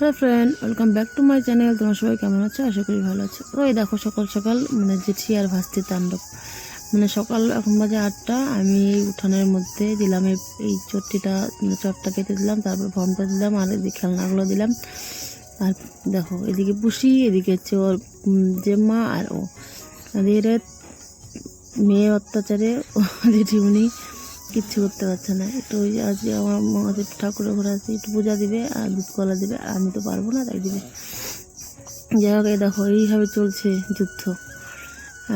Hello friend welcome back to my channel তোমার সবাই কেমন আছো? আশা করি ভালো আছো। ওই দেখো, সকাল সকাল মানে জেঠি আর ভাস্তি তাণ্ডব। মানে সকাল এখন বাজে আটটা, আমি এই উঠানের মধ্যে দিলাম এই চট্টিটা মানে চটটা পেতে দিলাম, তারপর ভমটা দিলাম, আর এদিকে খেলনাগুলো দিলাম। আর দেখো, এদিকে পুষি, এদিকে হচ্ছে ওর যে মা আর ও। মেয়ে অত্যাচারে ও জেঠিমুনি কিচ্ছু করতে পারছে না। একটু ওই আজকে আমার মহাদেব ঠাকুরের ঘরে আছে একটু পূজা দিবে আর দুধ কলা দিবে, আর আমি তো পারব না, তাই দিবে। যাই হোক, এই দেখো, এইভাবে চলছে যুদ্ধ।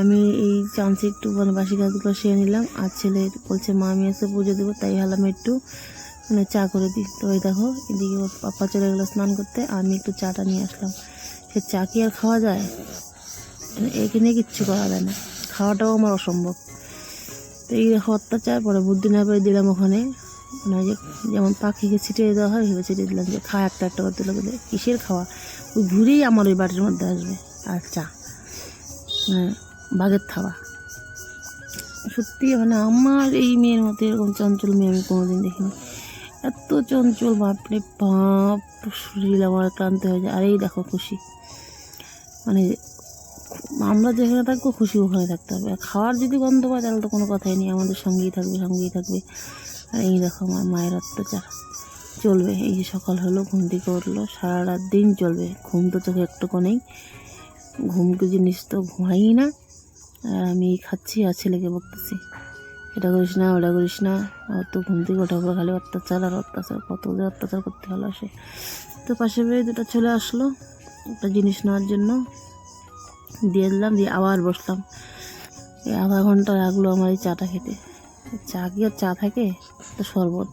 আমি এই চান্সে একটু মানে বাসি গাছগুলো সেরে নিলাম, আর ছেলে বলছে মা আমি এসে পুজো দেবো, তাই হলাম একটু মানে চা করে দিই। তো ওই দেখো, এদিকে ওর পাপা চলে গেলো স্নান করতে, আমি একটু চাটা নিয়ে আসলাম। সে চা কি আর খাওয়া যায়? মানে এখানে কিচ্ছু করা যায় না। খাওয়াটাও আমার অসম্ভব। তো এই অত্যাচার পরে বুদ্ধি না পেরে দিলাম ওখানে। মানে যে যেমন পাখিকে ছিটিয়ে দেওয়া হয়, সেভাবে ছিটিয়ে দিলাম যে খা, একটা একটা করতে লাগলে কিসের খাওয়া? ওই ঘুরেই আমার ওই বাটির মধ্যে আসবে। আর চা। মানে বাঘের থাবা। সত্যি মানে আমার এই মেয়ের মতো এরকম চঞ্চল মেয়ে আমি কোনোদিন দেখিনি। এত চঞ্চল বাপরে বাপ, শরীর আমার ক্লান্ত হয়ে যায়। আর এই দেখো খুশি। মানে আমরা যেখানে থাকব খুশি ওখানে থাকতে হবে। আর খাওয়ার যদি গন্ধ পায়, তাহলে তো কোনো কথাই নেই। আমাদের সঙ্গেই থাকবে সঙ্গেই থাকবে। আর এই দেখো আমার মায়ের অত্যাচার। চলবে। এই যে সকাল হলো, ঘুম থেকে উঠল সারা রাত দিন চলবে। ঘুম তো চোখে একটুকু নেই। ঘুমকে জিনিস তো ঘুমাই না, আর আমি খাচ্ছি আর ছেলেকে বকতেছি। এটা করিস না, ওটা করিস না। আর তো ঘুম থেকে ওঠা খালি অত্যাচার আর অত্যাচার। কত যে অত্যাচার করতে ভালোবাসে তো পাশে বেয়ে দুটো চলে আসলো। একটা জিনিস নেওয়ার জন্য। দিয়ে দিলাম, দিয়ে আবার বসলাম। এই আধা ঘণ্টা লাগল আমার এই চাটা খেতে। চা কি আর চা থাকে? তো শরবত।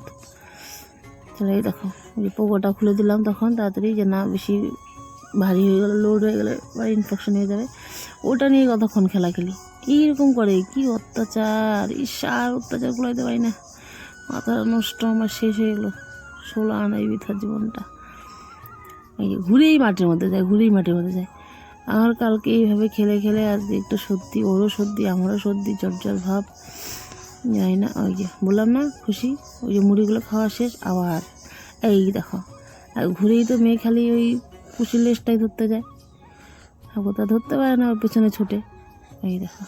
চলে দেখো, এই পোকোটা খুলে দিলাম তখন, তাড়াতাড়ি যে না, বেশি ভারী হয়ে গেলে লোড হয়ে গেলে বা ইনফেকশন হয়ে যাবে, ওটা নিয়ে কতক্ষণ খেলা খেলি? এইরকম করে, কি অত্যাচার? আর অত্যাচার কুলাইতে পারি না। মাথা নষ্ট আমার শেষ হয়ে গেলো। ষোলো আনাই বিথার জীবনটা। ঘুরেই মাটির মধ্যে যায়, ঘুরেই মাটির মধ্যে যায়। আমার কালকে এইভাবে খেলে খেলে আজকে একটু সর্দি ওরও সর্দি আমারও সর্দি জর্জর ভাব। জানি না, ওই যে বললাম না, খুশি, ওই যে মুড়িগুলো খাওয়া শেষ, আবার। এই দেখো, আর ঘুরেই তো মেয়ে খালি ওই পুষির লেজটাই ধরতে যায়। আর কোথাও ধরতে পারে না, ওর পেছনে ছুটে। এই দেখো।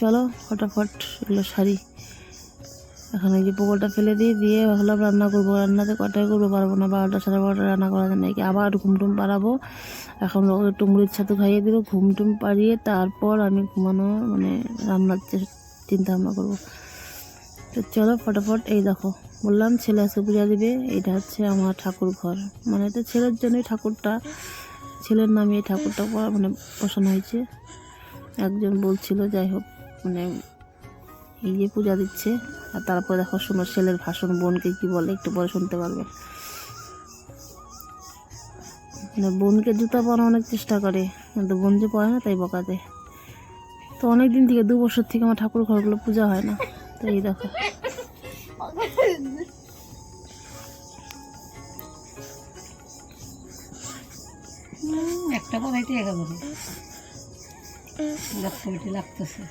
চলো, ফটাফট এগুলো সারি। এখন এই যে পোকোটা ফেলে দিয়ে দিয়ে ভাবলাম রান্না করব। রান্নাতে কটায় করব পারব না? বারোটা সাড়ে বারোটা রান্না করা যায় নাকি? আবার ঘুম ঘুমটুম পাড়াবো। এখন একটু মুড়ির ছাতু খাইয়ে দিব ঘুমটুম পাড়িয়ে তারপর আমি ঘুমানো মানে রান্নার চিন্তা ভাবনা করব। তো চলো ফটাফট, এই দেখো, বললাম ছেলে আজকে পূজা দিবে, এটা হচ্ছে আমার ঠাকুর ঘর। মানে এটা ছেলের জন্যই ঠাকুরটা, ছেলের নামে এই ঠাকুরটা মানে বসানো হয়েছে। একজন বলছিল, যাই হোক মানে এই যে পূজা দিচ্ছে, আর তারপর দেখো শোনো ছেলের ভাষণ, বোনকে কি বলে একটু পরে শুনতে পারবে। মানে বোনকে জুতা পরা অনেক চেষ্টা করে, কিন্তু বোন যে পরে না তাই বকা দেয় তো অনেক দিন থেকে, দু বছর থেকে আমার ঠাকুর ঘরগুলো পূজা হয় না। তো এই দেখো। একটা একেবারে লাগতে বেটে লাগতেছে।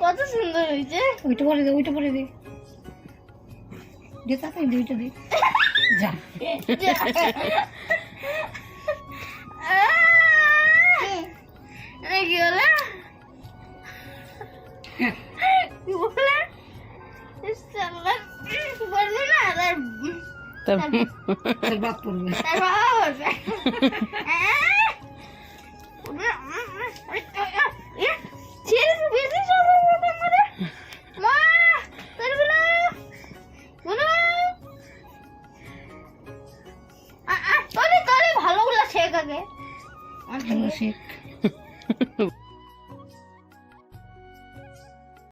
কত সুন্দর হয়েছে ওইটা পরে দে ওইটা পরে দে দে তাড়াতাড়ি দে ওইটা দে যা ভালোগুলো শেখ আগে। শেখ।